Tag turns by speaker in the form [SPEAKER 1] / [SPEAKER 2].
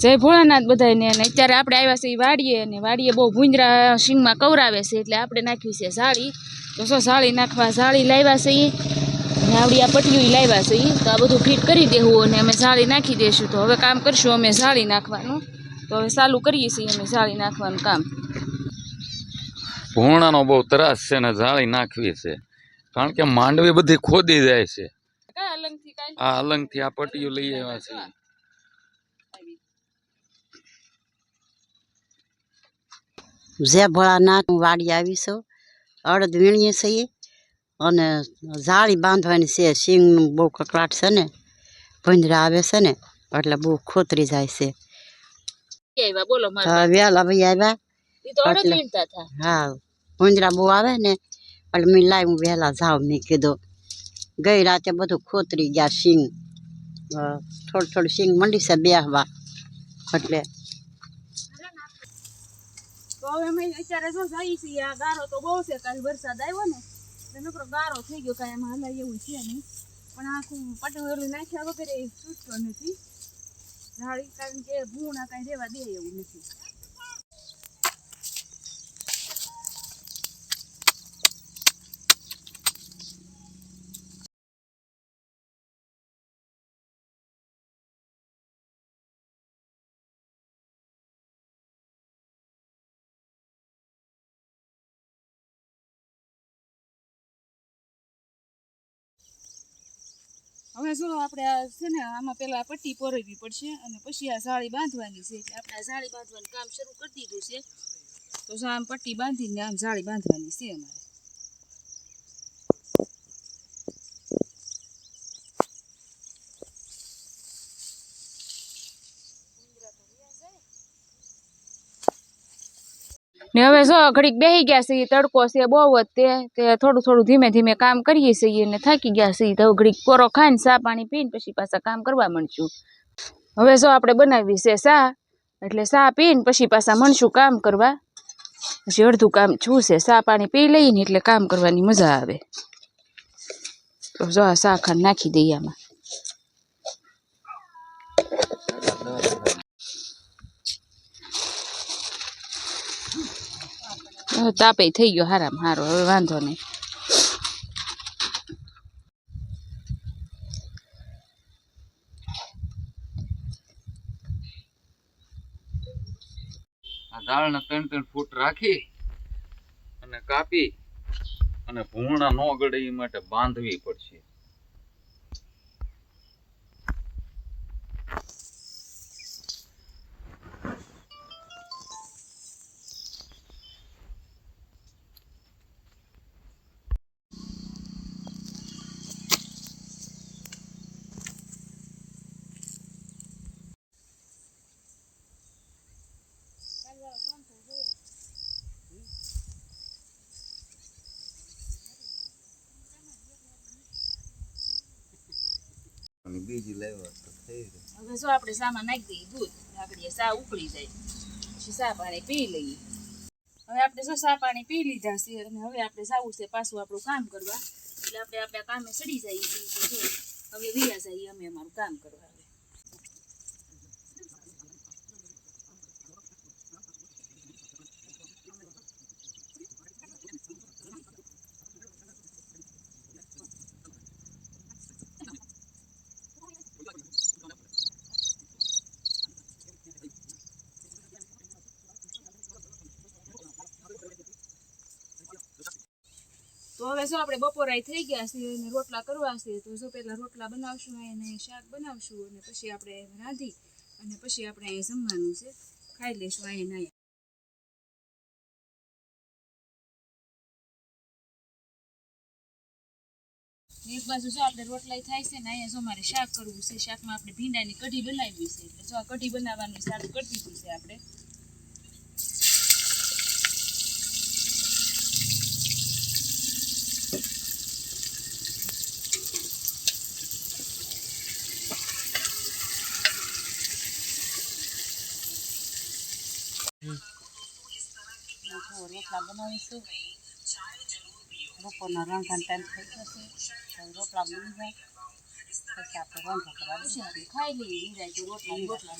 [SPEAKER 1] જય ભોળાનાથ બધાને અને અત્યારે આપણે આવ્યા છે ઈ વાડીએ અને વાડીએ બહુ ભૂંજરા શીંગમાં કવરાવે છે એટલે આપણે નાખ્યું છે સાળી. તો શું સાળી નાખવા? સાળી લાવ્યા છે અને આવડી આ પટીયું લાવ્યા છે તો આ બધું ફિટ કરી દેવું અને અમે સાળી નાખી દઈશું તો હવે કામ કરશું અમે સાળી નાખવાનું. તો હવે ચાલુ કરીએ છીએ અમે સાળી નાખવાનું કામ.
[SPEAKER 2] ભૂણાનો બહુ ત્રાસ છે ને જાળી નાખવી છે. કારણ કે માંડવી બધી ખોદી જાય છે. આ અલંગથી આ પટ્ટીઓ લઈ આવ્યા છે
[SPEAKER 3] જય ભોળાનાથ હું વાડી આવી છું અડદ વીણીએ છીએ અને જાળી બાંધવાની છે શીંગનું બહુ કકડાટ છે ને ભૂંજરા આવે છે ને એટલે બહુ ખોતરી જાય છે. વહેલા ભાઈ. આવ્યા. હા ભૂંજરા બહુ આવે ને એટલે મેં લાવી હું વહેલા જાઉં મેં કીધું. ગઈ રાતે બધું ખોતરી ગયા સિંગ. થોડું થોડું સિંગ મંડી છે બેહવા. એટલે
[SPEAKER 1] તો હવે અમે અત્યારે જો જઈએ છીએ, આ ગારો તો બહુ છે, કાલ વરસાદ આવ્યો ને, એટલે નકરો ગારો થઈ ગયો, કાંઈ એમાં હલાય એવું છે નહીં. પણ આખું પટું નાખ્યા વગેરે છૂટતો નથી. ઝાડી કારણ કે ભૂણા કાંઈ રહેવા દે એવું નથી. હવે જો આપણે આ છે ને, આમાં પહેલાં પટ્ટી પોરવવી પડશે અને પછી આ સાળી બાંધવાની છે. એટલે આપણે આ જાળી બાંધવાનું કામ શરૂ કરી દીધું છે. તો આમ પટ્ટી બાંધીને આમ જાળી બાંધવાની છે અમારે. ને હવે જો ઘડીક બેહી ગયા છે ઈ તડકો છે બહુ જ તે થોડું થોડું ધીમે ધીમે કામ કરીએ છીએ ને થાકી ગયા છીએ. તો ઘડીક પોરો ખાઈને ચા પાણી પીને પછી પાછા કામ કરવા માંડશું હવે જો આપણે બનાવી છે ચા, એટલે ચા પીને પછી પાછા મળશું કામ કરવા. પછી અડધું કામ છું છે, ચા પાણી પી લઈએ ને એટલે કામ કરવાની મજા આવે. તો જો આ ચા ખાંડ નાખી દઈએ આમાં. તાપે થઈ ગયો હારામાં હારો, હવે વાંધો નહીં.
[SPEAKER 2] દાળને ત્રણ ત્રણ ફૂટ રાખી અને કાપી અને ભૂણા નો ગળે એ માટે બાંધવી પડશે. બીજી લેવા તો થઈ ગયું.
[SPEAKER 1] હવે જો આપણે સામાન નાખી દઈએ દૂધ આપણે સા ઉકળી જાય, પછી સા પાણી પી લઈએ. હવે આપણે શું સા પાણી પી લીધા છે અને હવે આપણે સાવું છે પાછું આપણું કામ કરવા. એટલે આપણે આપણા કામે ચડી જઈએ હવે વિયા જઈએ અમે અમારું કામ કરવા. તો હવે જો આપણે બપોરાય થઈ ગયા છે અને રોટલા કરવા છે, તો જો પહેલા રોટલા બનાવશું અને શાક બનાવશું અને પછી આપણે રાંધી અને પછી આપણે અહીં જમવાનું છે. ખાઈ લઈશું અહીં અહીંયા. એક બાજુ જો આપણે રોટલાય થાય છે ને અહીંયા જો મારે શાક કરવું છે, શાકમાં આપણે ભીંડાની કઢી બનાવવી છે. એટલે જો આ કઢી બનાવવાનું ચાલુ કરી દીધું છે આપણે.
[SPEAKER 3] રોટલા બનાવીશું બપોરના રાંધવાનો ટાઈમ થઈ ગયો છે રોટલા બની જાય પછી આપણે રાંધો કરવા
[SPEAKER 1] પછી ખાઈ લઈએ. નિરાંતે રોટલા રોટલા